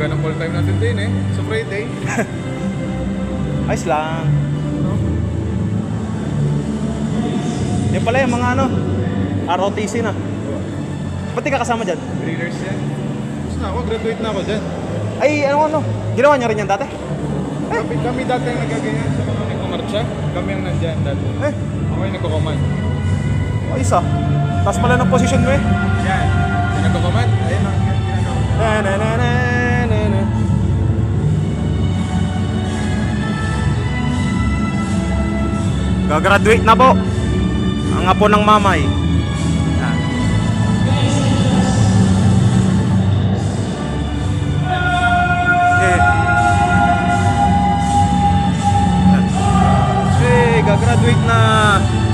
aga ng ball time natin din eh. So Friday. Ayos lang. No? Yan pala yung mga ano, ROTC na. Ba't di ka kasama dyan? Readers yan. Gusto na ako, graduate na ako dyan. Ay, ano ano, ginawa niya rin yan dati? Kami, kami dati ang nagaganyan sa mga nagkumarcha. Kami ang nandyan dati. Eh, Ako yung nagkukommand. ayos ah. Taas pala ng position mo eh. Yan. Yung nagkukommand, ayun ang ginagawa. Na, na, na, na, na, na. Gagraduate na po. Ang apo ng mamay. Yan. Gagraduate na.